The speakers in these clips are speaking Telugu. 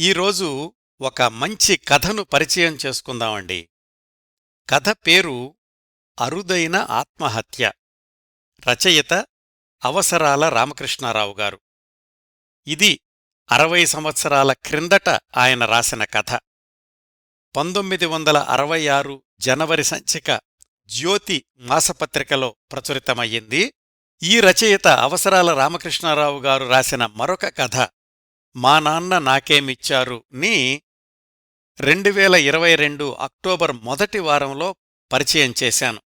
ఈరోజు ఒక మంచి కథను పరిచయం చేసుకుందామండి. కథ పేరు అరుదైన ఆత్మహత్య. రచయిత అవసరాల రామకృష్ణారావు గారు. ఇది అరవై సంవత్సరాల క్రిందట ఆయన రాసిన కథ. పంతొమ్మిది వందల అరవై ఆరు జనవరి సంచిక జ్యోతి మాసపత్రికలో ప్రచురితమయ్యింది. ఈ రచయిత అవసరాల రామకృష్ణారావు గారు రాసిన మరొక కథ మా నాన్న నాకేమిచ్చారు ని రెండు వేల ఇరవై రెండు అక్టోబర్ మొదటి వారంలో పరిచయం చేశాను.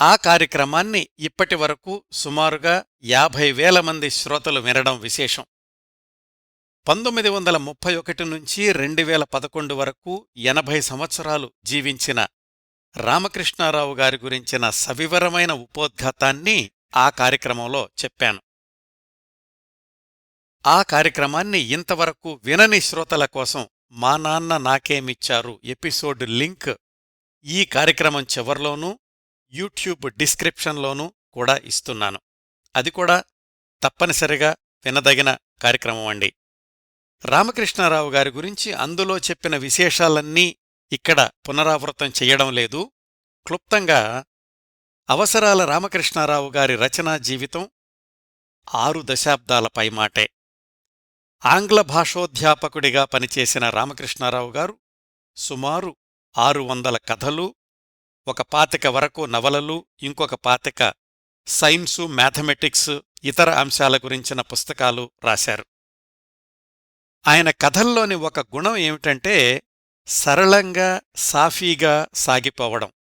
ఆ కార్యక్రమాన్ని ఇప్పటి వరకు సుమారుగా యాభై వేల మంది శ్రోతలు వినడం విశేషం. పంతొమ్మిది వందల ముప్పై ఒకటి నుంచి రెండు వేల పదకొండు వరకు ఎనభై సంవత్సరాలు జీవించిన రామకృష్ణారావు గారి గురించిన సవివరమైన ఉపోద్ఘాతాన్ని ఆ కార్యక్రమంలో చెప్పాను. ఆ కార్యక్రమాన్ని ఇంతవరకు వినని శ్రోతల కోసం మా నాన్న నాకేమిచ్చారు ఎపిసోడ్ లింక్ ఈ కార్యక్రమం చివర్లోనూ యూట్యూబ్ డిస్క్రిప్షన్లోనూ కూడా ఇస్తున్నాను. అది కూడా తప్పనిసరిగా వినదగిన కార్యక్రమం అండి. రామకృష్ణారావు గారి గురించి అందులో చెప్పిన విశేషాలన్నీ ఇక్కడ పునరావృతం చెయ్యడం లేదు. క్లుప్తంగా అవసరాల రామకృష్ణారావు గారి రచనా జీవితం ఆరు దశాబ్దాల పైమాటే. ఆంగ్ల భాషోధ్యాపకుడిగా పనిచేసిన రామకృష్ణారావు గారు సుమారు ఆరు వందల కథలు ఒక పాతిక వరకు నవలలు ఇంకొక పాతిక సైన్సు మ్యాథమెటిక్స్ ఇతర అంశాల గురించిన పుస్తకాలు రాశారు. ఆయన కథల్లోని ఒక గుణం ఏమిటంటే సరళంగా సాఫీగా సాగిపోవడం.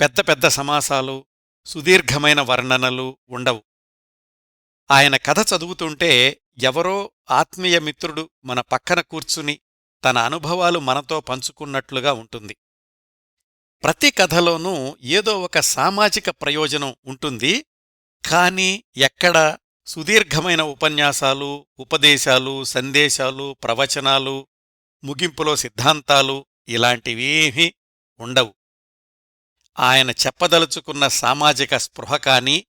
పెద్ద పెద్ద సమాసాలు సుదీర్ఘమైన వర్ణనలు ఉండవు. ఆయన కథ చదువుతుంటే ఎవరో ఆత్మీయ మిత్రుడు మన పక్కన కూర్చుని తన అనుభవాలు మనతో పంచుకున్నట్లుగా ఉంటుంది. ప్రతి కథలోనూ ఏదో ఒక సామాజిక ప్రయోజనం ఉంటుంది. కాని ఎక్కడ సుదీర్ఘమైన ఉపన్యాసాలు ఉపదేశాలు సందేశాలు ప్రవచనాలు ముగింపులో సిద్ధాంతాలు ఇలాంటివేమీ ఉండవు. ఆయన చెప్పదలుచుకున్న సామాజిక స్పృహ కానీ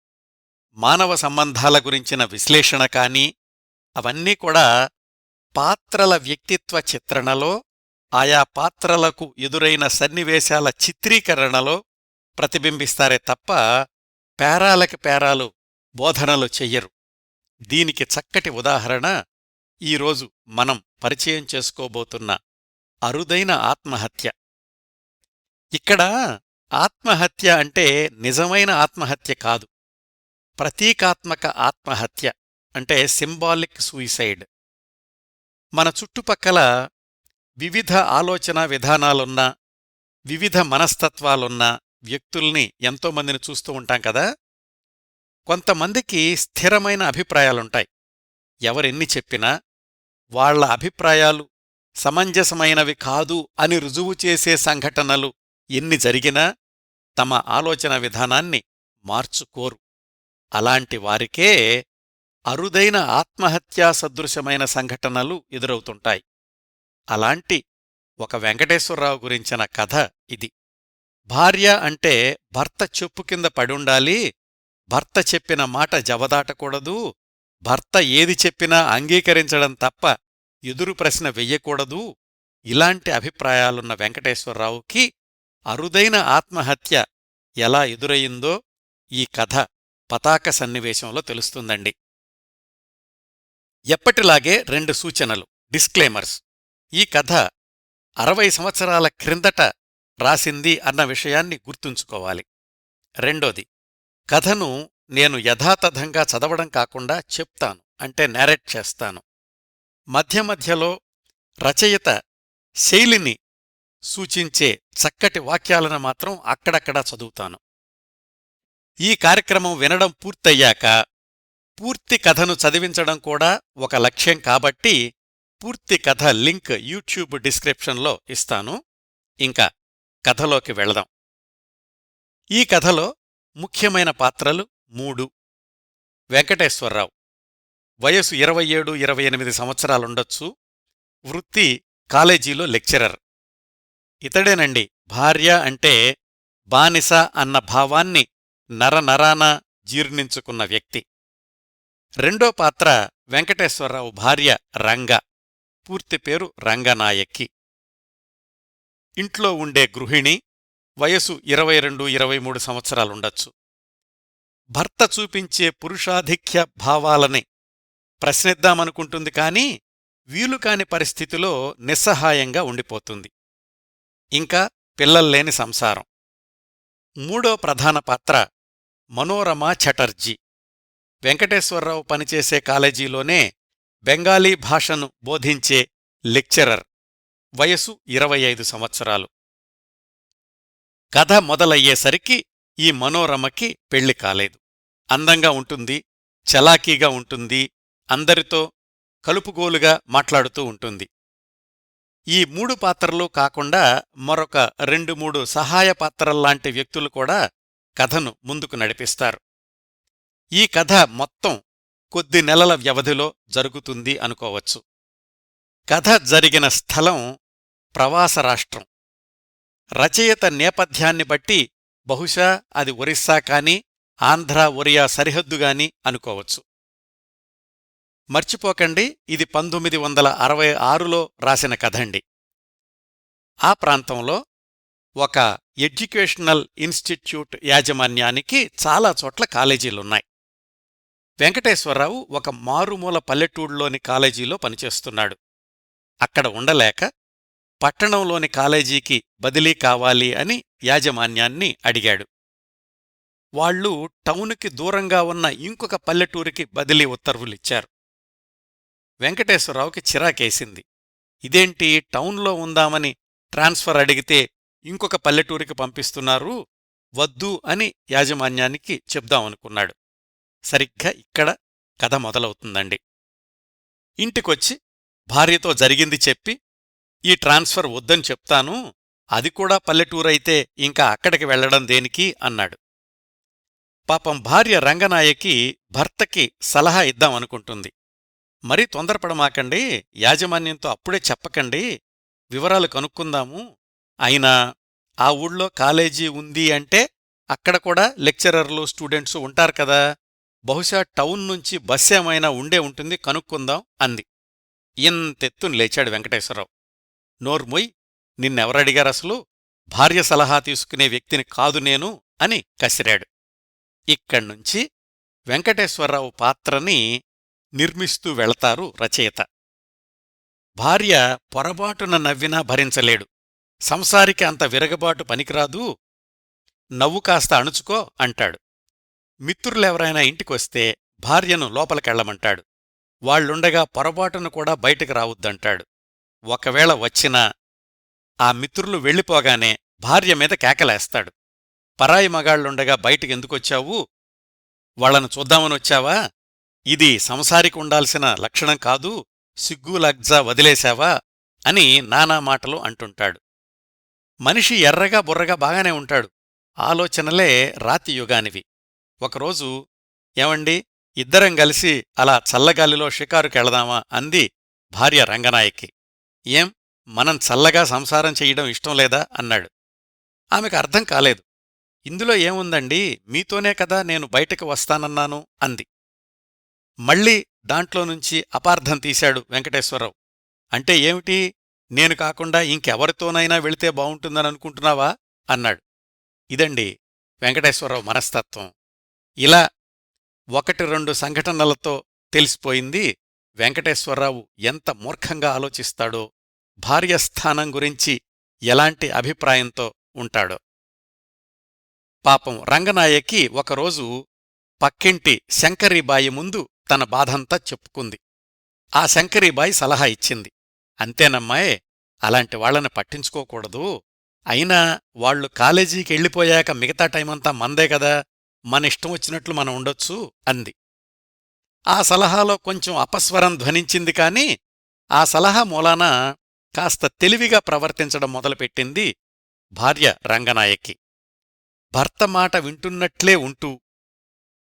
మానవ సంబంధాల గురించిన విశ్లేషణ కానీ అవన్నీ కూడా పాత్రల వ్యక్తిత్వ చిత్రణలో ఆయా పాత్రలకు ఎదురైన సన్నివేశాల చిత్రీకరణలో ప్రతిబింబిస్తారే తప్ప పేరాలకి పేరాలు బోధనలు చెయ్యరు. దీనికి చక్కటి ఉదాహరణ ఈరోజు మనం పరిచయం చేసుకోబోతున్న అరుదైన ఆత్మహత్య. ఇక్కడ ఆత్మహత్య అంటే నిజమైన ఆత్మహత్య కాదు. ప్రతీకాత్మక ఆత్మహత్య అంటే సింబాలిక్ సూయిసైడ్ మన చుట్టుపక్కల వివిధ ఆలోచన విధానాలున్న వివిధ మనస్తత్వాలున్న వ్యక్తుల్ని ఎంతోమందిని చూస్తూ ఉంటాం కదా! కొంతమందికి స్థిరమైన అభిప్రాయాలుంటాయి. ఎవరెన్ని చెప్పినా వాళ్ళ అభిప్రాయాలు సమంజసమైనవి కాదు అని రుజువు చేసే సంఘటనలు ఎన్ని జరిగినా తమ ఆలోచన విధానాన్ని మార్చుకోరు. అలాంటి వారికే అరుదైన ఆత్మహత్యా సదృశమైన సంఘటనలు ఎదురవుతుంటాయి. అలాంటి ఒక వెంకటేశ్వరరావు గురించిన కథ ఇది. భార్య అంటే భర్త చెప్పు కింద పడుండాలి భర్త చెప్పిన మాట జవదాటకూడదు భర్త ఏది చెప్పినా అంగీకరించడం తప్ప ఎదురు ప్రశ్న వెయ్యకూడదు ఇలాంటి అభిప్రాయాలున్న వెంకటేశ్వరరావుకి అరుదైన ఆత్మహత్య ఎలా ఎదురయిందో ఈ కథ పతాక సన్నివేశంలో తెలుస్తుందండి. ఎప్పటిలాగే రెండు సూచనలు. డిస్క్లేమర్స్ ఈ కథ అరవై సంవత్సరాల క్రిందట రాసింది అన్న విషయాన్ని గుర్తుంచుకోవాలి. రెండోది కథను నేను యథాతథంగా చదవడం కాకుండా చెప్తాను అంటే నేరేట్ చేస్తాను. మధ్య మధ్యలో రచయిత శైలిని సూచించే చక్కటి వాక్యాలను మాత్రం అక్కడక్కడా చదువుతాను. ఈ కార్యక్రమం వినడం పూర్తయ్యాక పూర్తి కథను చదివించడం కూడా ఒక లక్ష్యం కాబట్టి పూర్తి కథ లింక్ యూట్యూబ్ డిస్క్రిప్షన్లో ఇస్తాను. ఇంకా కథలోకి వెళదాం. ఈ కథలో ముఖ్యమైన పాత్రలు మూడు. వెంకటేశ్వరరావు. వయసు ఇరవై ఏడు ఇరవై ఎనిమిది సంవత్సరాలుండొచ్చు. వృత్తి కాలేజీలో లెక్చరర్. ఇతడేనండి భార్య అంటే బానిస అన్న భావాన్ని నరనరాన జీర్ణించుకున్న వ్యక్తి. రెండో పాత్ర వెంకటేశ్వరరావు భార్య రంగ. పూర్తి పేరు రంగనాయక్కి ఇంట్లో ఉండే గృహిణి వయసు ఇరవై రెండు ఇరవై మూడు సంవత్సరాలుండొచ్చు. భర్త చూపించే పురుషాధిక్య భావాలని ప్రశ్నిద్దామనుకుంటుంది కాని వీలుకాని పరిస్థితిలో నిస్సహాయంగా ఉండిపోతుంది. ఇంకా పిల్లల్లేని సంసారం. మూడో ప్రధాన పాత్ర మనోరమ చటర్జీ. వెంకటేశ్వరరావు పనిచేసే కాలేజీలోనే బెంగాలీ భాషను బోధించే లెక్చరర్ వయసు ఇరవై ఐదు సంవత్సరాలు. కథ మొదలయ్యేసరికి ఈ మనోరమకి పెళ్ళి కాలేదు. అందంగా ఉంటుంది చలాకీగా ఉంటుంది అందరితో కలుపుగోలుగా మాట్లాడుతూ ఉంటుంది. ఈ మూడు పాత్రలు కాకుండా మరొక రెండు మూడు సహాయ పాత్రల్లాంటి వ్యక్తులు కూడా కథను ముందుకు నడిపిస్తారు. ఈ కథ మొత్తం కొద్ది నెలల వ్యవధిలో జరుగుతుంది అనుకోవచ్చు. కథ జరిగిన స్థలం ప్రవాస రాష్ట్రం. రచయిత నేపథ్యాన్ని బట్టి బహుశా అది ఒరిస్సా కానీ ఆంధ్ర ఒరియా సరిహద్దుగాని అనుకోవచ్చు. మర్చిపోకండి ఇది పంతొమ్మిది వందల అరవై ఆరులో రాసిన కథండి. ఆ ప్రాంతంలో ఒక ఎడ్యుకేషనల్ ఇన్స్టిట్యూట్ యాజమాన్యానికి చాలా చోట్ల కాలేజీలున్నాయి. వెంకటేశ్వరరావు ఒక మారుమూల పల్లెటూళ్ళలోని కాలేజీలో పనిచేస్తున్నాడు. అక్కడ ఉండలేక పట్టణంలోని కాలేజీకి బదిలీ కావాలి అని యాజమాన్యాన్ని అడిగాడు. వాళ్ళు టౌనుకి దూరంగా ఉన్న ఇంకొక పల్లెటూరికి బదిలీ ఉత్తర్వులిచ్చారు. వెంకటేశ్వరరావుకి చిరాకేసింది. ఇదేంటి టౌన్లో ఉందామని ట్రాన్స్ఫర్ అడిగితే ఇంకొక పల్లెటూరికి పంపిస్తున్నారు వద్దు అని యాజమాన్యానికి చెప్దామనుకున్నాడు. సరిగ్గా ఇక్కడ కథ మొదలవుతుందండి. ఇంటికొచ్చి భార్యతో జరిగింది చెప్పి ఈ ట్రాన్స్ఫర్ వద్దని చెప్తాను అది కూడా పల్లెటూరైతే ఇంకా అక్కడికి వెళ్ళడం దేనికి? అన్నాడు. పాపం భార్య రంగనాయకి భర్తకి సలహా ఇద్దామనుకుంటుంది మరీ తొందరపడమాకండి యాజమాన్యంతో అప్పుడే చెప్పకండి వివరాలు కనుక్కుందాము. అయినా ఆ ఊళ్ళో కాలేజీ ఉంది అంటే అక్కడ కూడా లెక్చరర్లు స్టూడెంట్సు ఉంటారు కదా బహుశా టౌన్ నుంచి బస్ ఏమైనా ఉండే ఉంటుంది కనుక్కుందాం అంది. ఇంతెత్తుని లేచాడు వెంకటేశ్వరరావు. నోర్మొయ్ నిన్నెవరడిగారసలు భార్య సలహా తీసుకునే వ్యక్తిని కాదు నేను అని కసిరాడు. ఇక్కడ్నుంచి వెంకటేశ్వరరావు పాత్రని నిర్మిస్తూ వెళతారు రచయిత. భార్య పొరబాటున నవ్వినా భరించలేడు. సంసారికి అంత విరగబాటు పనికిరాదు. నవ్వు కాస్త అణుచుకో అంటాడు. మిత్రులెవరైనా ఇంటికొస్తే భార్యను లోపలికెళ్ళమంటాడు వాళ్ళుండగా పొరపాటును కూడా బయటకు రావద్దంటాడు. ఒకవేళ వచ్చినా ఆ మిత్రులు వెళ్ళిపోగానే భార్య మీద కేకలేస్తాడు. పరాయి మగాళ్ళుండగా బయటికెందుకొచ్చావు? వాళ్ళను చూద్దామనొచ్చావా ఇది సంసారికి ఉండాల్సిన లక్షణం కాదు సిగ్గులగ్జా వదిలేశావా? అని నానా మాటలు అంటుంటాడు. మనిషి ఎర్రగా బుర్రగా బాగానే ఉంటాడు. ఆలోచనలే రాతి యుగానివి. ఒకరోజు ఏమండి ఇద్దరం కలిసి అలా చల్లగాలిలో షికారుకెళదామా? అంది భార్య రంగనాయకి. ఏం మనం చల్లగా సంసారం చెయ్యడం ఇష్టం లేదా? అన్నాడు. ఆమెకు అర్థం కాలేదు. ఇందులో ఏముందండి మీతోనే కదా నేను బయటకు వస్తానన్నాను అంది. మళ్ళీ దాంట్లో నుంచి అపార్థం తీశాడు వెంకటేశ్వరరావు. అంటే ఏమిటి నేను కాకుండా ఇంకెవరితోనైనా వెళితే బావుంటుందని అనుకుంటున్నావా అన్నాడు. ఇదండి వెంకటేశ్వరరావు మనస్తత్వం. ఇలా ఒకటి రెండు సంఘటనలతో తెలిసిపోయింది వెంకటేశ్వరరావు ఎంత మూర్ఖంగా ఆలోచిస్తాడో భార్యస్థానం గురించి ఎలాంటి అభిప్రాయంతో ఉంటాడో. పాపం రంగనాయకి ఒకరోజు పక్కింటి శంకరీబాయి ముందు తన బాధంతా చెప్పుకుంది. ఆ శంకరీబాయి సలహా ఇచ్చింది. అంతేనమ్మాయ్ అలాంటి వాళ్ళను పట్టించుకోకూడదు. అయినా వాళ్ళు కాలేజీకి వెళ్ళిపోయాక మిగతా టైమంతా మందే కదా. మన ఇష్టం వచ్చినట్లు మనం ఉండొచ్చు అంది. ఆ సలహాలో కొంచెం అపస్వరం ధ్వనించింది కాని ఆ సలహా మూలాన కాస్త తెలివిగా ప్రవర్తించడం మొదలుపెట్టింది భార్య రంగనాయకి. భర్త మాట వింటున్నట్లే ఉంటూ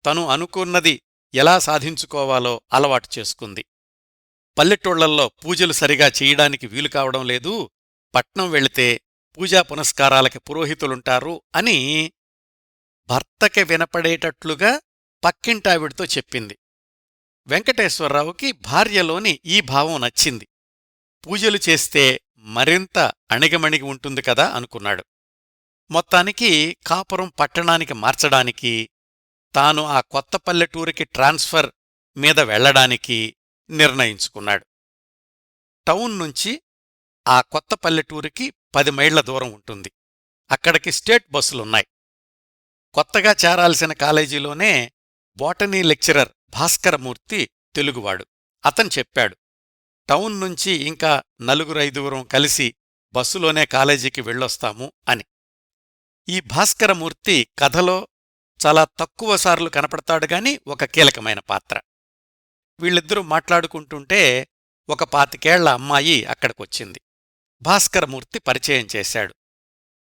తను అనుకున్నది ఎలా సాధించుకోవాలో అలవాటు చేసుకుంది. పల్లెటూళ్ళల్లో పూజలు సరిగా చేయడానికి వీలు కావడం లేదు పట్నం వెళితే పూజా పునస్కారాలకి పురోహితులుంటారు అని భర్తకి వినపడేటట్లుగా పక్కింటావిడితో చెప్పింది. వెంకటేశ్వరరావుకి భార్యలోని ఈ భావం నచ్చింది. పూజలు చేస్తే మరింత అణిగమణిగి ఉంటుంది కదా అనుకున్నాడు. మొత్తానికి కాపురం పట్టణానికి మార్చడానికి తాను ఆ కొత్త పల్లెటూరికి ట్రాన్స్ఫర్ మీద వెళ్ళడానికి నిర్ణయించుకున్నాడు. టౌన్ నుంచి ఆ కొత్త పల్లెటూరికి పది మైళ్ళ దూరం ఉంటుంది. అక్కడికి స్టేట్ బస్సులున్నాయి. కొత్తగా చేరాల్సిన కాలేజీలోనే బోటనీ లెక్చరర్ భాస్కరమూర్తి తెలుగువాడు. అతను చెప్పాడు టౌన్ నుంచి ఇంకా నలుగురైదుగురం కలిసి బస్సులోనే కాలేజీకి వెళ్ళొస్తాము అని. ఈ భాస్కరమూర్తి కథలో చాలా తక్కువసార్లు కనపడతాడు గాని ఒక కీలకమైన పాత్ర. వీళ్ళిద్దరూ మాట్లాడుకుంటుంటే ఒక పాతికేళ్ళ అమ్మాయి అక్కడికొచ్చింది. భాస్కరమూర్తి పరిచయం చేశాడు.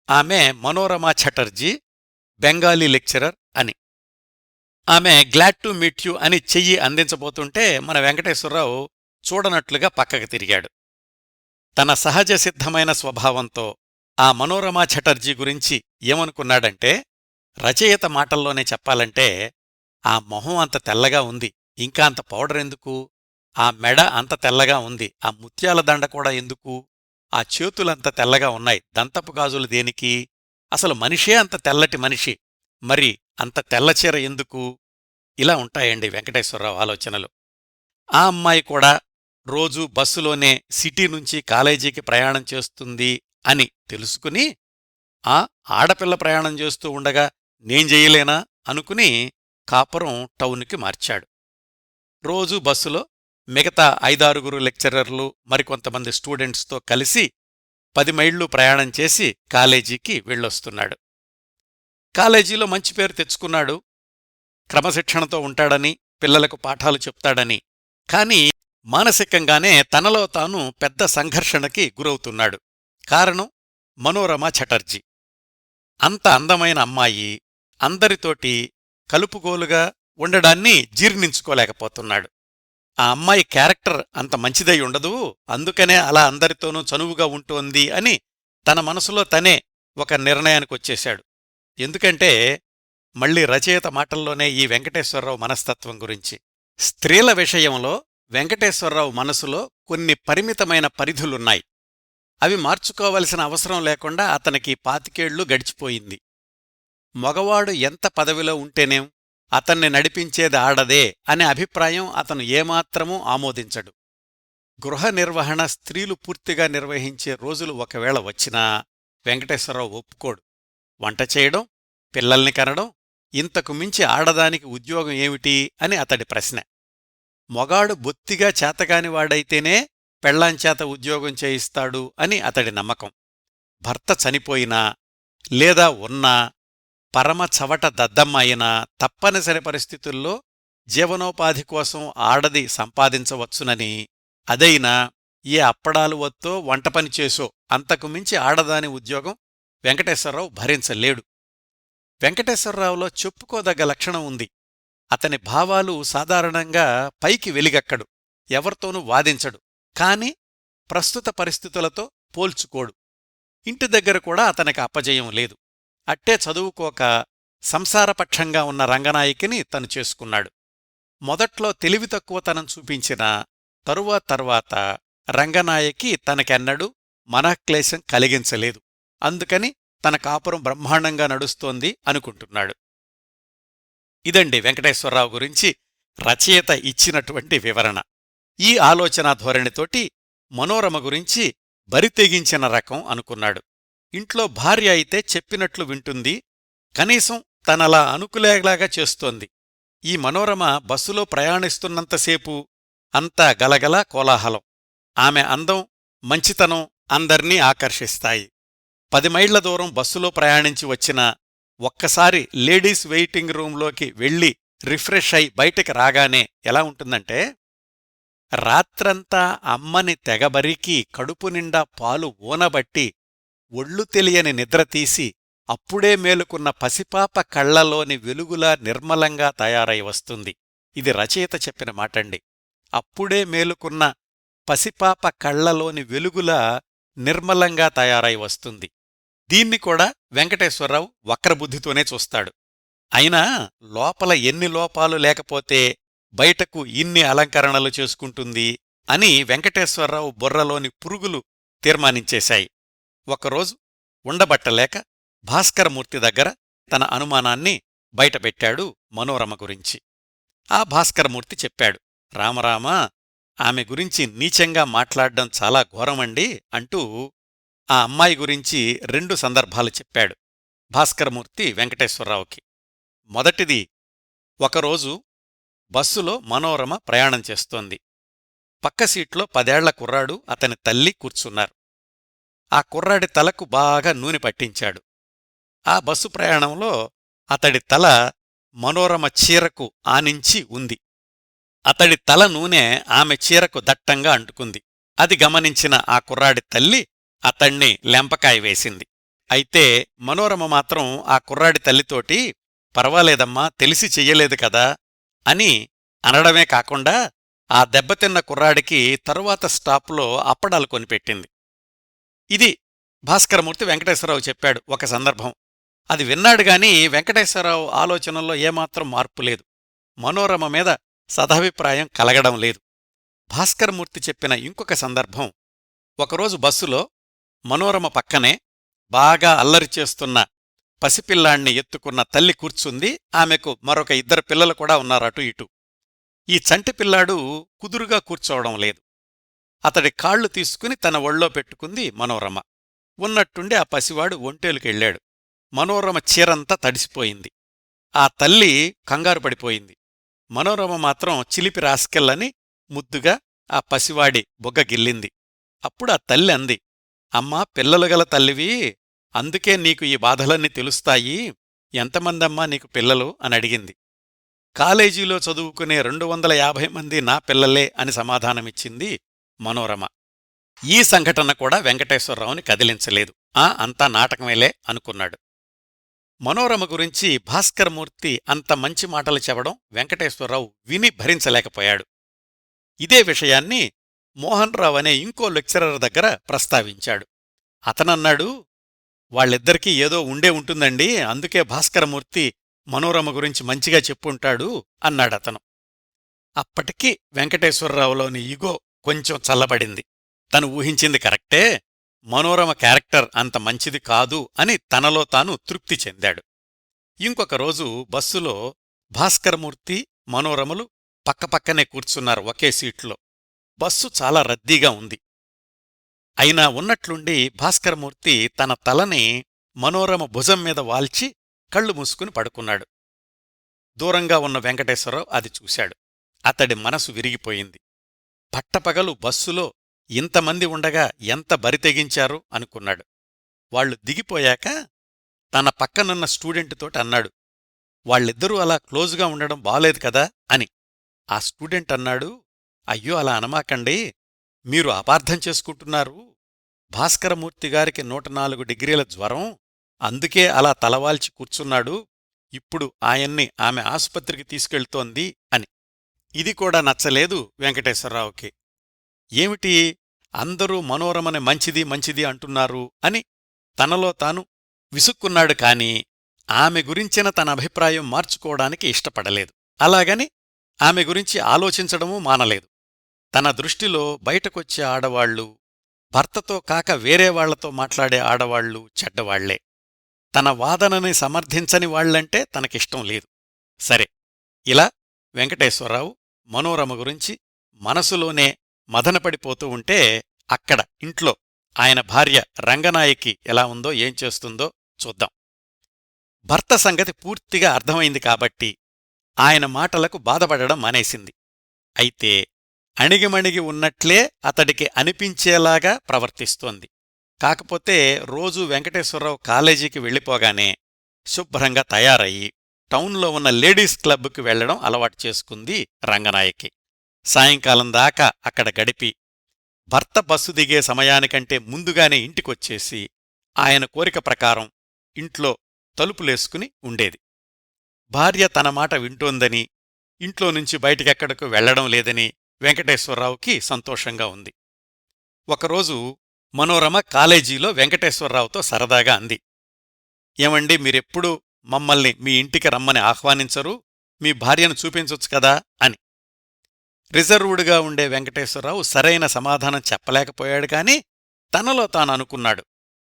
ఆమె మనోరమా ఛటర్జీ బెంగాలీ లెక్చరర్ అని. ఆమె గ్లాడ్ టు మీట్ యు అని చెయ్యి అందించబోతుంటే మన వెంకటేశ్వరరావు చూడనట్లుగా పక్కకు తిరిగాడు. తన సహజ సిద్ధమైన స్వభావంతో ఆ మనోరమా ఛటర్జీ గురించి ఏమనుకున్నాడంటే రచయిత మాటల్లోనే చెప్పాలంటే ఆ మొహం అంత తెల్లగా ఉంది ఇంకా అంత పౌడర్ ఎందుకు? ఆ మెడ అంత తెల్లగా ఉంది ఆ ముత్యాల దండ కూడా ఎందుకు? ఆ చేతులంత తెల్లగా ఉన్నాయి దంతపు గాజులు దేనికి? అసలు మనిషే అంత తెల్లటి మనిషి. మరి అంత తెల్లచీర ఎందుకు? ఇలా ఉంటాయండి వెంకటేశ్వరరావు ఆలోచనలు. ఆ అమ్మాయి కూడా రోజూ బస్సులోనే సిటీ నుంచి కాలేజీకి ప్రయాణం చేస్తుంది అని తెలుసుకుని ఆ ఆడపిల్ల ప్రయాణం చేస్తూ ఉండగా నేం చెయ్యలేనా అనుకుని కాపురం టౌన్కి మార్చాడు. రోజూ బస్సులో మిగతా ఐదారుగురు లెక్చరర్లు మరికొంతమంది స్టూడెంట్స్తో కలిసి పది మైళ్ళు ప్రయాణం చేసి కాలేజీకి వెళ్ళొస్తున్నాడు. కాలేజీలో మంచి పేరు తెచ్చుకున్నాడు. క్రమశిక్షణతో ఉంటాడని పిల్లలకు పాఠాలు చెప్తాడని. కాని మానసికంగానే తనలో తాను పెద్ద సంఘర్షణకి గురవుతున్నాడు. కారణం మనోరమ చటర్జీ. అంత అందమైన అమ్మాయి అందరితోటి కలుపుగోలుగా ఉండడాన్ని జీర్ణించుకోలేకపోతున్నాడు. ఆ అమ్మాయి క్యారెక్టర్ అంత మంచిదై ఉండదు. అందుకనే అలా అందరితోనూ చనువుగా ఉంటోంది అని తన మనసులో తనే ఒక నిర్ణయానికొచ్చేశాడు ఎందుకంటే మళ్ళీ రచయిత మాటల్లోనే ఈ వెంకటేశ్వరరావు మనస్తత్వం గురించి. స్త్రీల విషయంలో వెంకటేశ్వరరావు మనసులో కొన్ని పరిమితమైన పరిధులున్నాయి. అవి మార్చుకోవలసిన అవసరం లేకుండా అతనికి పాతికేళ్ళు గడిచిపోయింది. మగవాడు ఎంత పదవిలో ఉంటేనేం? అతన్ని నడిపించేది ఆడదే అనే అభిప్రాయం అతను ఏమాత్రమూ ఆమోదించడు. గృహ నిర్వహణ స్త్రీలు పూర్తిగా నిర్వహించే రోజులు ఒకవేళ వచ్చినా వెంకటేశ్వరరావు ఒప్పుకోడు. వంట చేయడం పిల్లల్ని కనడం ఇంతకు మించి ఆడదానికి ఉద్యోగం ఏమిటి అని అతడి ప్రశ్న. మొగాడు బొత్తిగా చేతగానివాడైతేనే పెళ్ళాంచేత ఉద్యోగం చేయిస్తాడు అని అతడి నమ్మకం. భర్త చనిపోయినా లేదా ఉన్నా పరమ చవట దద్దమ్మ అయినా తప్పనిసరి పరిస్థితుల్లో జీవనోపాధి కోసం ఆడది సంపాదించవచ్చునని అదైనా ఏ అప్పడాలు వత్తో వంట పని చేసో అంతకు మించి ఆడదాని ఉద్యోగం వెంకటేశ్వరరావు భరించలేడు. వెంకటేశ్వరరావులో చెప్పుకోదగ్గ లక్షణం ఉంది. అతని భావాలు సాధారణంగా పైకి వెలిగక్కడు ఎవరితోనూ వాదించడు కాని ప్రస్తుత పరిస్థితులతో పోల్చుకోడు. ఇంటి దగ్గర కూడా అతనికి అపజయం లేదు. అట్టే చదువుకోక సంసారపక్షంగా ఉన్న రంగనాయకిని తను చేసుకున్నాడు. మొదట్లో తెలివి తక్కువతనం చూపించినా తరువాత తర్వాత రంగనాయకి తనకెన్నడూ మనఃక్లేశం కలిగించలేదు. అందుకని తన కాపురం బ్రహ్మాండంగా నడుస్తోంది అనుకుంటున్నాడు. ఇదండి వెంకటేశ్వరరావు గురించి రచయిత ఇచ్చినటువంటి వివరణ. ఈ ఆలోచనా ధోరణితోటి మనోరమ గురించి బరితెగించిన రకం అనుకున్నాడు. ఇంట్లో భార్య అయితే చెప్పినట్లు వింటుంది. కనీసం తనలా అనుకులేలాగా చేస్తోంది. ఈ మనోరమ బస్సులో ప్రయాణిస్తున్నంతసేపు అంతా గలగల కోలాహలం. ఆమె అందం మంచితనం అందర్నీ ఆకర్షిస్తాయి. పది మైళ్ళ దూరం బస్సులో ప్రయాణించి వచ్చిన ఒక్కసారి లేడీస్ వెయిటింగ్ రూంలోకి వెళ్ళి రిఫ్రెష్ అయి బయటికి రాగానే ఎలా ఉంటుందంటే రాత్రంతా అమ్మని తెగబరికి కడుపు నిండా పాలు ఊనబట్టి ఒళ్ళు తెలియని నిద్ర తీసి అప్పుడే మేలుకున్న పసిపాప కళ్ళలోని వెలుగులా నిర్మలంగా తయారై వస్తుంది. ఇది రచయిత చెప్పిన మాటండి. అప్పుడే మేలుకున్న పసిపాప కళ్ళలోని వెలుగులా నిర్మలంగా తయారై వస్తుంది. దీన్ని కూడా వెంకటేశ్వరరావు వక్రబుద్ధితోనే చూస్తాడు. అయినా లోపల ఎన్ని లోపాలు లేకపోతే బయటకు ఇన్ని అలంకరణలు చేసుకుంటుంది అని వెంకటేశ్వరరావు బుర్రలోని పురుగులు తీర్మానించేశాయి. ఒకరోజు ఉండబట్టలేక భాస్కరమూర్తి దగ్గర తన అనుమానాన్ని బయటపెట్టాడు మనోరమ గురించి. ఆ భాస్కరమూర్తి చెప్పాడు రామరామా ఆమె గురించి నీచంగా మాట్లాడ్డం చాలా ఘోరమండి అంటూ ఆ అమ్మాయి గురించి రెండు సందర్భాలు చెప్పాడు భాస్కరమూర్తి వెంకటేశ్వరరావుకి. మొదటిది ఒకరోజు బస్సులో మనోరమ ప్రయాణం చేస్తోంది. పక్క సీట్లో పదేళ్ళ కుర్రాడు అతని తల్లి కూర్చున్నారు. ఆ కుర్రాడి తలకు బాగా నూనె పట్టించాడు. ఆ బస్సు ప్రయాణంలో అతడి తల మనోరమ చీరకు ఆనించి ఉంది. అతడి తల నూనె ఆమె చీరకు దట్టంగా అంటుకుంది. అది గమనించిన ఆ కుర్రాడి తల్లి అతణ్ణి లెంపకాయ వేసింది. అయితే మనోరమ మాత్రం ఆ కుర్రాడి తల్లితోటి పర్వాలేదమ్మా తెలిసి చెయ్యలేదు కదా అని అనడమే కాకుండా ఆ దెబ్బతిన్న కుర్రాడికి తరువాత స్టాపులో అప్పడాలు కొనిపెట్టింది. ఇది భాస్కరమూర్తి వెంకటేశ్వరరావు చెప్పాడు ఒక సందర్భం. అది విన్నాడు గాని వెంకటేశ్వరరావు ఆలోచనల్లో ఏమాత్రం మార్పు లేదు. మనోరమ మీద సదాభిప్రాయం కలగడం లేదు. భాస్కరమూర్తి చెప్పిన ఇంకొక సందర్భం. ఒకరోజు బస్సులో మనోరమ పక్కనే బాగా అల్లరి చేస్తున్న పసిపిల్లాణ్ణి ఎత్తుకున్న తల్లి కూర్చుంది. ఆమెకు మరొక ఇద్దరు పిల్లలు కూడా ఉన్నారు అటు ఇటు. ఈ చంటి పిల్లాడు కుదురుగా కూర్చోవడం లేదు. అతడి కాళ్ళు తీసుకుని తన ఒళ్ళో పెట్టుకుంది మనోరమ. ఉన్నట్టుండి ఆ పసివాడు ఒంటేలుకెళ్ళాడు. మనోరమ చీరంతా తడిసిపోయింది. ఆ తల్లి కంగారు పడిపోయింది. మనోరమ మాత్రం చిలిపి రాసుకెళ్ళని ముద్దుగా ఆ పసివాడి బొగ్గ గిల్లింది. అప్పుడు ఆ తల్లి అంది అమ్మా పిల్లలు గల తల్లివి అందుకే నీకు ఈ బాధలన్నీ తెలుస్తాయి. ఎంతమందమ్మా నీకు పిల్లలు? అని అడిగింది. కాలేజీలో చదువుకునే రెండు వందల యాభై మంది నా పిల్లలే అని సమాధానమిచ్చింది మనోరమ. ఈ సంఘటన కూడా వెంకటేశ్వరరావుని కదిలించలేదు. ఆ అంతా నాటకమేలే అనుకున్నాడు. మనోరమ గురించి భాస్కరమూర్తి అంత మంచి మాటలు చెప్పడం వెంకటేశ్వరరావు విని భరించలేకపోయాడు. ఇదే విషయాన్ని మోహన్ రావు అనే ఇంకో లెక్చరర్ దగ్గర ప్రస్తావించాడు. అతనన్నాడు వాళ్ళిద్దరికీ ఏదో ఉండే ఉంటుందండి అందుకే భాస్కరమూర్తి మనోరమ గురించి మంచిగా చెప్పుంటాడు అన్నాడతను. అప్పటికి వెంకటేశ్వరరావులోని ఇగో కొంచెం చల్లబడింది. తను ఊహించింది కరెక్టే మనోరమ క్యారెక్టర్ అంత మంచిది కాదు అని తనలో తాను తృప్తి చెందాడు. ఇంకొక రోజు బస్సులో భాస్కరమూర్తి మనోరమలు పక్కపక్కనే కూర్చున్నారు ఒకే సీట్లో. బస్సు చాలా రద్దీగా ఉంది. అయినా ఉన్నట్లుండి భాస్కరమూర్తి తన తలని మనోరమ భుజం మీద వాల్చి కళ్ళు మూసుకుని పడుకున్నాడు. దూరంగా ఉన్న వెంకటేశ్వరరావు అది చూశాడు. అతడి మనసు విరిగిపోయింది. పట్టపగలు బస్సులో ఇంతమంది ఉండగా ఎంత బరితెగించారు అనుకున్నాడు. వాళ్ళు దిగిపోయాక తన పక్కనున్న స్టూడెంట్తోటి అన్నాడు వాళ్ళిద్దరూ అలా క్లోజుగా ఉండడం బాలేదు కదా అని. ఆ స్టూడెంట్ అన్నాడు అయ్యో అలా అనమాకండి. మీరు అపార్థం చేసుకుంటున్నారు. భాస్కరమూర్తి గారికి నూట నాలుగు డిగ్రీల జ్వరం. అందుకే అలా తలవాల్చి కూర్చున్నాడు. ఇప్పుడు ఆయన్ని ఆమె ఆసుపత్రికి తీసుకెళ్తోంది అని. ఇది కూడా నచ్చలేదు వెంకటేశ్వరరావుకి. ఏమిటి? అందరూ మనోరమని మంచిది మంచిది అంటున్నారు అని తనలో తాను విసుక్కున్నాడు కాని ఆమె గురించిన తన అభిప్రాయం మార్చుకోవడానికి ఇష్టపడలేదు. అలాగని ఆమె గురించి ఆలోచించడమూ మానలేదు. తన దృష్టిలో బయటకొచ్చే ఆడవాళ్ళు భర్తతో కాక వేరే వాళ్ళతో మాట్లాడే ఆడవాళ్ళు చెడ్డవాళ్ళే. తన వాదనని సమర్థించని వాళ్ళంటే తనకిష్టం లేదు. సరే ఇలా వెంకటేశ్వరరావు మనోరమ గురించి మనసులోనే మదనపడిపోతూ ఉంటే అక్కడ ఇంట్లో ఆయన భార్య రంగనాయకి ఎలా ఉందో ఏం చేస్తుందో చూద్దాం. భర్త సంగతి పూర్తిగా అర్థమైంది కాబట్టి ఆయన మాటలకు బాధపడడం మానేసింది. అయితే అణిగిమణిగి ఉన్నట్లే అతడికి అనిపించేలాగా ప్రవర్తిస్తోంది. కాకపోతే రోజూ వెంకటేశ్వరరావు కాలేజీకి వెళ్ళిపోగానే శుభ్రంగా తయారయ్యి టౌన్లో ఉన్న లేడీస్ క్లబ్కి వెళ్ళడం అలవాటు చేసుకుంది రంగనాయకి. సాయంకాలం దాకా అక్కడ గడిపి భర్త బస్సు దిగే సమయానికంటే ముందుగానే ఇంటికొచ్చేసి ఆయన కోరిక ప్రకారం ఇంట్లో తలుపులేసుకుని ఉండేది. భార్య తన మాట వింటోందని ఇంట్లో నుంచి బయటికెక్కడకు వెళ్ళడం లేదని వెంకటేశ్వరరావుకి సంతోషంగా ఉంది. ఒకరోజు మనోరమ కాలేజీలో వెంకటేశ్వరరావుతో సరదాగా అంది. ఏమండి మీరెప్పుడూ మమ్మల్ని మీ ఇంటికి రమ్మని ఆహ్వానించరు మీ భార్యను చూపించొచ్చు కదా అని. రిజర్వుడ్గా ఉండే వెంకటేశ్వరరావు సరైన సమాధానం చెప్పలేకపోయాడు కాని తనలో తాను అనుకున్నాడు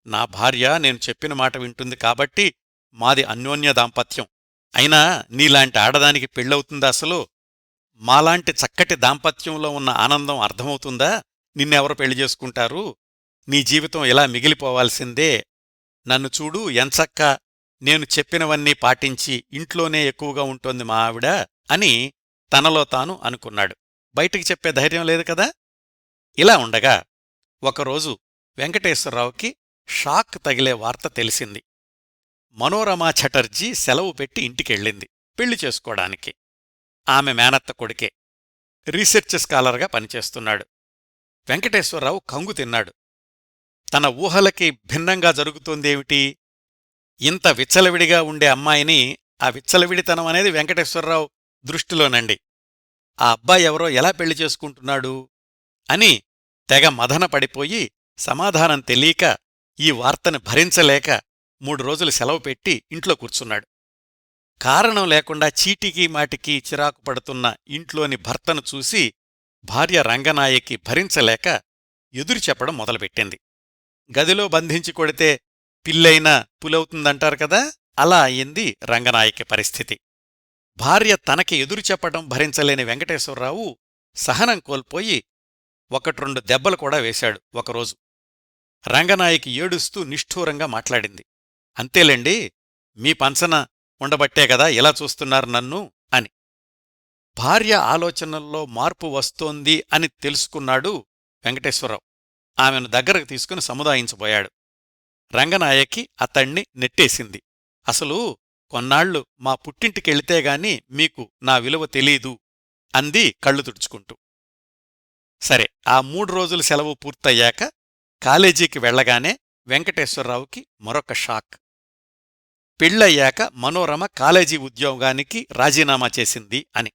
నా భార్య నేను చెప్పిన మాట వింటుంది కాబట్టి మాది అన్యోన్య దాంపత్యం. అయినా నీలాంటి ఆడదానికి పెళ్ళవుతుందా అసలు? మాలాంటి చక్కటి దాంపత్యంలో ఉన్న ఆనందం అర్థమవుతుందా? నిన్నెవరు పెళ్ళి చేసుకుంటారు? నీ జీవితం ఇలా మిగిలిపోవాల్సిందే? నన్ను చూడు ఎంచక్క నేను చెప్పినవన్నీ పాటించి ఇంట్లోనే ఎక్కువగా ఉంటోంది మా ఆవిడ అని తనలో తాను అనుకున్నాడు. బయటికి చెప్పే ధైర్యం లేదు కదా? ఇలా ఉండగా ఒకరోజు వెంకటేశ్వరరావుకి షాక్ తగిలే వార్త తెలిసింది. మనోరమా ఛటర్జీ సెలవు పెట్టి ఇంటికెళ్ళింది పెళ్ళి చేసుకోవడానికి. ఆమె మేనత్త కొడుకే. రీసెర్చ్ స్కాలర్గా పనిచేస్తున్నాడు. వెంకటేశ్వరరావు కంగు తిన్నాడు. తన ఊహలకి భిన్నంగా జరుగుతోందేమిటి? ఇంత విచ్చలవిడిగా ఉండే అమ్మాయిని ఆ విచ్చలవిడితనం అనేది వెంకటేశ్వరరావు దృష్టిలోనండి. ఆ అబ్బాయి ఎవరో ఎలా పెళ్ళి చేసుకుంటున్నాడు అని తెగ మదన పడిపోయి సమాధానం తెలియక ఈ వార్తని భరించలేక మూడు రోజులు సెలవు పెట్టి ఇంట్లో కూర్చున్నాడు. కారణం లేకుండా చీటికి మాటికి చిరాకు పడుతున్న ఇంట్లోని భర్తను చూసి భార్య రంగనాయకి భరించలేక ఎదురు చెప్పడం మొదలుపెట్టింది. గదిలో బంధించి కొడితే పిల్లైనా పులవుతుందంటారు కదా? అలా అయింది రంగనాయకి పరిస్థితి. భార్య తనకి ఎదురు చెప్పడం భరించలేని వెంకటేశ్వరరావు సహనం కోల్పోయి ఒకట్రెండు దెబ్బలు కూడా వేశాడు ఒకరోజు. రంగనాయకి ఏడుస్తూ నిష్ఠూరంగా మాట్లాడింది. అంతేలేండి మీ పంచన ఉండబట్టే కదా ఇలా చూస్తున్నారు నన్ను అని. భార్య ఆలోచనల్లో మార్పు వస్తోంది అని తెలుసుకున్నాడు వెంకటేశ్వరరావు. ఆమెను దగ్గరకు తీసుకుని సముదాయించబోయాడు. రంగనాయకి అతణ్ణి నెట్టేసింది. అసలు కొన్నాళ్ళు మా పుట్టింటికెళితేగాని మీకు నా విలువ తెలీదు అంది కళ్ళు తుడుచుకుంటూ. సరే ఆ మూడు రోజుల సెలవు పూర్తయ్యాక కాలేజీకి వెళ్ళగానే వెంకటేశ్వరరావుకి మరొక షాక్. పెళ్ళయ్యాక మనోరమ కాలేజీ ఉద్యోగానికి రాజీనామా చేసింది అని.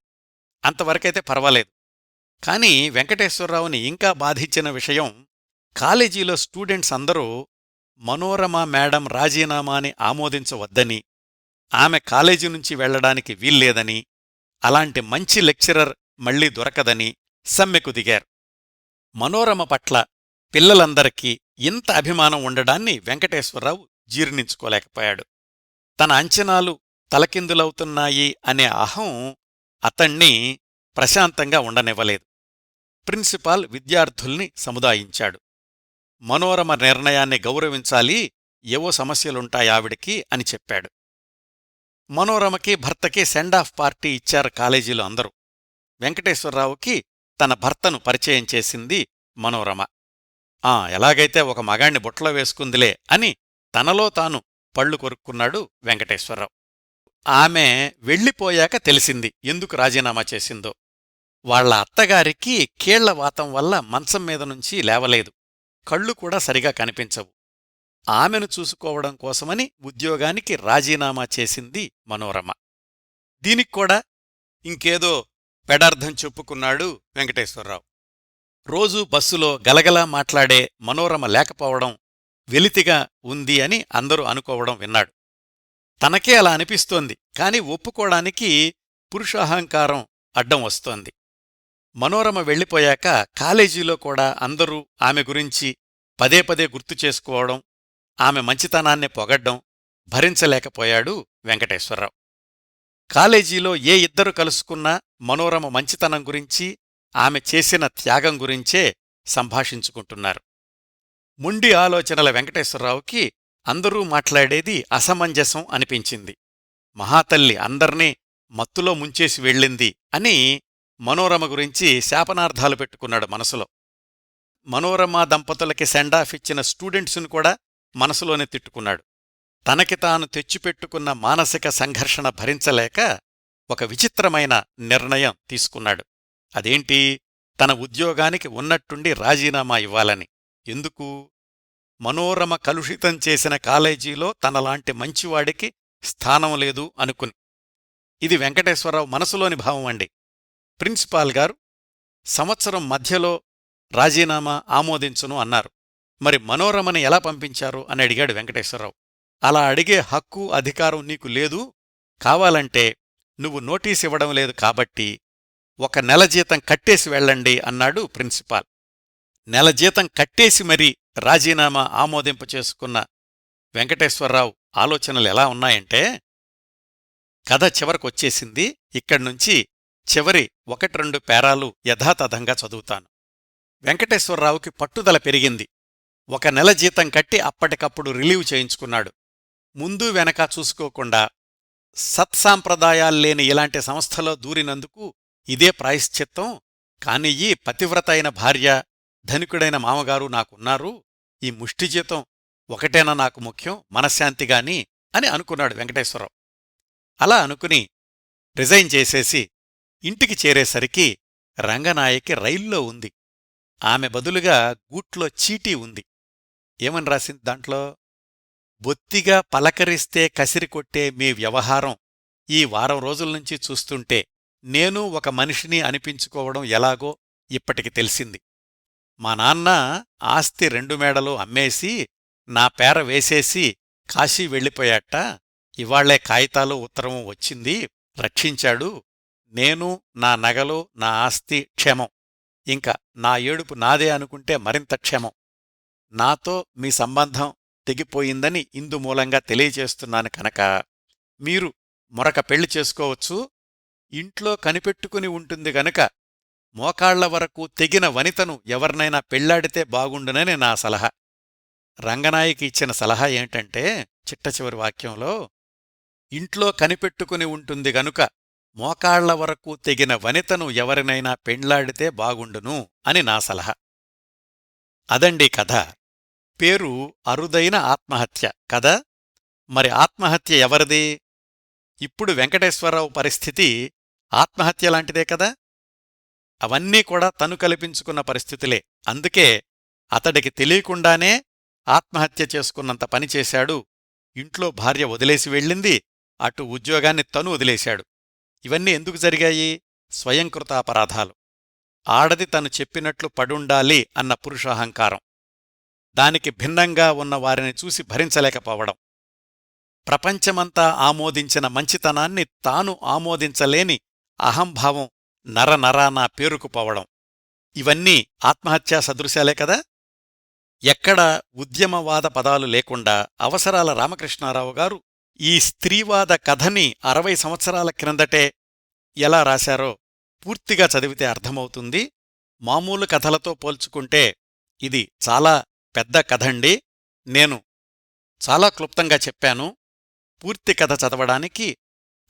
అంతవరకైతే పర్వాలేదు. కాని వెంకటేశ్వరరావుని ఇంకా బాధించిన విషయం కాలేజీలో స్టూడెంట్స్ అందరూ మనోరమ మేడం రాజీనామాని ఆమోదించవద్దని ఆమె కాలేజీ నుంచి వెళ్ళడానికి వీల్లేదని అలాంటి మంచి లెక్చరర్ మళ్ళీ దొరకదని సమ్మెకు దిగారు. మనోరమ పట్ల పిల్లలందరికీ ఇంత అభిమానం ఉండడాన్ని వెంకటేశ్వరరావు జీర్ణించుకోలేకపోయాడు. తన అంచనాలు తలకిందులవుతున్నాయి అనే అహం అతణ్ణి ప్రశాంతంగా ఉండనివ్వలేదు. ప్రిన్సిపాల్ విద్యార్థుల్ని సముదాయించాడు. మనోరమ నిర్ణయాన్ని గౌరవించాలి ఏవో సమస్యలుంటాయావిడికి అని చెప్పాడు. మనోరమకి భర్తకి సెండాఫ్ పార్టీ ఇచ్చారు కాలేజీలో అందరూ. వెంకటేశ్వరరావుకి తన భర్తను పరిచయం చేసింది మనోరమ. ఆ ఎలాగైతే ఒక మగాణ్ణి బుట్టలో వేసుకుందిలే అని తనలో తాను పళ్ళు కొరుక్కున్నాడు వెంకటేశ్వరరావు. ఆమె వెళ్ళిపోయాక తెలిసింది ఎందుకు రాజీనామా చేసిందో. వాళ్ళ అత్తగారికి కీళ్ళవాతం వల్ల మంచం మీద నుంచి లేవలేదు. కళ్ళు కూడా సరిగా కనిపించవు. ఆమెను చూసుకోవడం కోసమని ఉద్యోగానికి రాజీనామా చేసింది మనోరమ. దీనిక్కూడా ఇంకేదో పెడార్థం చెప్పుకున్నాడు వెంకటేశ్వరరావు. రోజూ బస్సులో గలగలా మాట్లాడే మనోరమ లేకపోవడం వెలితిగా ఉంది అని అందరూ అనుకోవడం విన్నాడు. తనకే అలా అనిపిస్తోంది కాని ఒప్పుకోడానికి పురుషాహంకారం అడ్డం వస్తోంది. మనోరమ వెళ్ళిపోయాక కాలేజీలో కూడా అందరూ ఆమె గురించి పదే పదే గుర్తు చేసుకోవడం ఆమె మంచితనాన్ని పొగడ్డం భరించలేకపోయాడు వెంకటేశ్వరరావు. కాలేజీలో ఏ ఇద్దరు కలుసుకున్నా మనోరమ మంచితనం గురించి ఆమె చేసిన త్యాగం గురించే సంభాషించుకుంటున్నారు. ముండి ఆలోచనల వెంకటేశ్వరరావుకి అందరూ మాట్లాడేది అసమంజసం అనిపించింది. మహాతల్లి అందర్నీ మత్తులో ముంచేసి వెళ్ళింది అని మనోరమ గురించి శాపనార్థాలు పెట్టుకున్నాడు మనసులో. మనోరమ దంపతులకి సెండాఫ్ ఇచ్చిన స్టూడెంట్స్ను కూడా మనసులోనే తిట్టుకున్నాడు. తనకి తాను తెచ్చిపెట్టుకున్న మానసిక సంఘర్షణ భరించలేక ఒక విచిత్రమైన నిర్ణయం తీసుకున్నాడు. అదేంటి? తన ఉద్యోగానికి ఉన్నట్టుండి రాజీనామా ఇవ్వాలని. ఎందుకు? మనోరమ కలుషితం చేసిన కాలేజీలో తనలాంటి మంచివాడికి స్థానం లేదు అనుకుని. ఇది వెంకటేశ్వరరావు మనసులోని భావం అండి. ప్రిన్సిపాల్ గారు సంవత్సరం మధ్యలో రాజీనామా ఆమోదించును అన్నారు. మరి మనోరమని ఎలా పంపించారు అని అడిగాడు వెంకటేశ్వరరావు. అలా అడిగే హక్కు అధికారం నీకు లేదు. కావాలంటే నువ్వు నోటీస్ ఇవ్వడం లేదు కాబట్టి ఒక నెల జీతం కట్టేసి వెళ్ళండి అన్నాడు ప్రిన్సిపాల్. నెల జీతం కట్టేసి మరీ రాజీనామా ఆమోదింప చేసుకున్న వెంకటేశ్వరరావు ఆలోచనలు ఎలా ఉన్నాయంటే కథ చివరకొచ్చేసింది ఇక్కడ్నుంచి చివరి ఒకట్రెండు పేరాలు యథాతథంగా చదువుతాను. వెంకటేశ్వరరావుకి పట్టుదల పెరిగింది. ఒక నెల జీతం కట్టి అప్పటికప్పుడు రిలీవ్ చేయించుకున్నాడు. ముందు వెనక చూసుకోకుండా సత్సాంప్రదాయాల్లేని ఇలాంటి సంస్థలో దూరినందుకు ఇదే ప్రాయశ్చిత్తం. కాని ఈ పతివ్రత అయిన భార్య ధనికుడైన మామగారు నాకున్నారు. ఈ ముష్టి జీతం ఒకటేనా నాకు ముఖ్యం మనశ్శాంతిగాని అని అనుకున్నాడు వెంకటేశ్వరరావు. అలా అనుకుని రిజైన్ చేసేసి ఇంటికి చేరేసరికి రంగనాయకి రైల్లో ఉంది. ఆమె బదులుగా గూట్లో చీటీ ఉంది. ఏమని రాసింది దాంట్లో? బొత్తిగా పలకరిస్తే కసిరికొట్టే మీ వ్యవహారం. ఈ వారం రోజుల్నుంచి చూస్తుంటే నేను ఒక మనిషిని అనిపించుకోవడం ఎలాగో ఇప్పటికి తెలిసింది. మా నాన్న ఆస్తి రెండు మేడలు అమ్మేసి నా పేర వేసేసి కాశీ వెళ్ళిపోయాట. ఇవాళ్ళే కాగితాలు ఉత్తరము వచ్చింది. రక్షించాడు. నేను నా నగలు నా ఆస్తి క్షేమం. ఇంకా నా ఏడుపు నాదే అనుకుంటే మరింత క్షేమం. నాతో మీ సంబంధం తెగిపోయిందని ఇందు మూలంగా తెలియచేస్తున్నాను కనుక మీరు మరొక పెళ్ళి చేసుకోవచ్చు. ఇంట్లో కనిపెట్టుకుని ఉంటుంది గనుక మోకాళ్ళ వరకు తెగిన వనితను ఎవరినైనా పెళ్ళాడితే బాగుండునని నా సలహా. రంగనాయకి ఇచ్చిన సలహా ఏంటంటే చిట్టచివరి వాక్యంలో ఇంట్లో కనిపెట్టుకుని ఉంటుంది గనుక మోకాళ్ళ వరకు తెగిన వనితను ఎవరినైనా పెండ్లాడితే బాగుండును అని నా సలహా. అదండి కథ. పేరు అరుదైన ఆత్మహత్య. కదా మరి ఆత్మహత్య ఎవరిది? ఇప్పుడు వెంకటేశ్వరరావు పరిస్థితి ఆత్మహత్య లాంటిదే కదా? అవన్నీ కూడా తను కల్పించుకున్న పరిస్థితులే. అందుకే అతడికి తెలియకుండానే ఆత్మహత్య చేసుకున్నంత పనిచేశాడు ఇంట్లో భార్య వదిలేసి వెళ్ళింది అటు ఉద్యోగాన్ని తను వదిలేశాడు. ఇవన్నీ ఎందుకు జరిగాయి? స్వయంకృతాపరాధాలు ఆడది తను చెప్పినట్లు పడుండాలి అన్న పురుషాహంకారం దానికి భిన్నంగా ఉన్న వారిని చూసి భరించలేకపోవడం. ప్రపంచమంతా ఆమోదించిన మంచితనాన్ని తాను ఆమోదించలేని అహంభావం నరనరానా పేరుకుపోవడం ఇవన్నీ ఆత్మహత్యా సదృశాలే కదా? ఎక్కడ ఉద్యమవాద పదాలు లేకుండా అవసరాల రామకృష్ణారావు గారు ఈ స్త్రీవాద కథని అరవై సంవత్సరాల క్రిందటే ఎలా రాశారో పూర్తిగా చదివితే అర్థమవుతుంది. మామూలు కథలతో పోల్చుకుంటే ఇది చాలా పెద్ద కథండి. నేను చాలా క్లుప్తంగా చెప్పాను. పూర్తి కథ చదవడానికి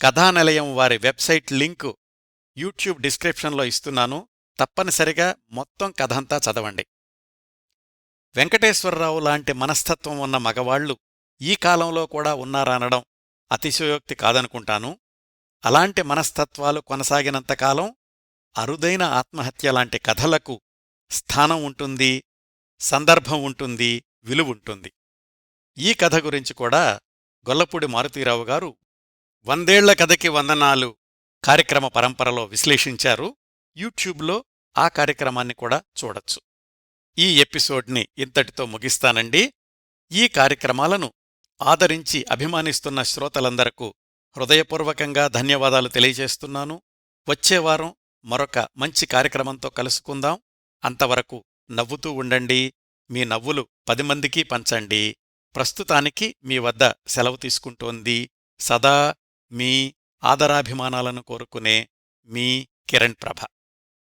కథానిలయం వారి వెబ్సైట్ లింకు యూట్యూబ్ డిస్క్రిప్షన్లో ఇస్తున్నాను. తప్పనిసరిగా మొత్తం కథంతా చదవండి. వెంకటేశ్వరరావు లాంటి మనస్తత్వం ఉన్న మగవాళ్ళు ఈ కాలంలో కూడా ఉన్నారనడం అతిశయోక్తి కాదనుకుంటాను. అలాంటి మనస్తత్వాలు కొనసాగినంతకాలం అరుదైన ఆత్మహత్య లాంటి కథలకు స్థానం ఉంటుంది సందర్భం ఉంటుంది విలువుంటుంది ఈ కథ గురించి కూడా గొల్లపూడి మారుతీరావు గారు వందేళ్ళ కథకి వందనాలు కార్యక్రమ పరంపరలో విశ్లేషించారు. యూట్యూబ్లో ఆ కార్యక్రమాన్ని కూడా చూడొచ్చు. ఈ ఎపిసోడ్ని ఇంతటితో ముగిస్తానండి. ఈ కార్యక్రమాలను ఆదరించి అభిమానిస్తున్న శ్రోతలందరకు హృదయపూర్వకంగా ధన్యవాదాలు తెలియజేస్తున్నాను. వచ్చేవారం మరొక మంచి కార్యక్రమంతో కలుసుకుందాం. అంతవరకు నవ్వుతూ ఉండండి. మీ నవ్వులు పది మందికి పంచండి. ప్రస్తుతానికి మీ వద్ద సెలవు తీసుకుంటోంది. సదా మీ ఆదరాభిమానాలను కోరుకునే మీ కిరణ్ ప్రభ.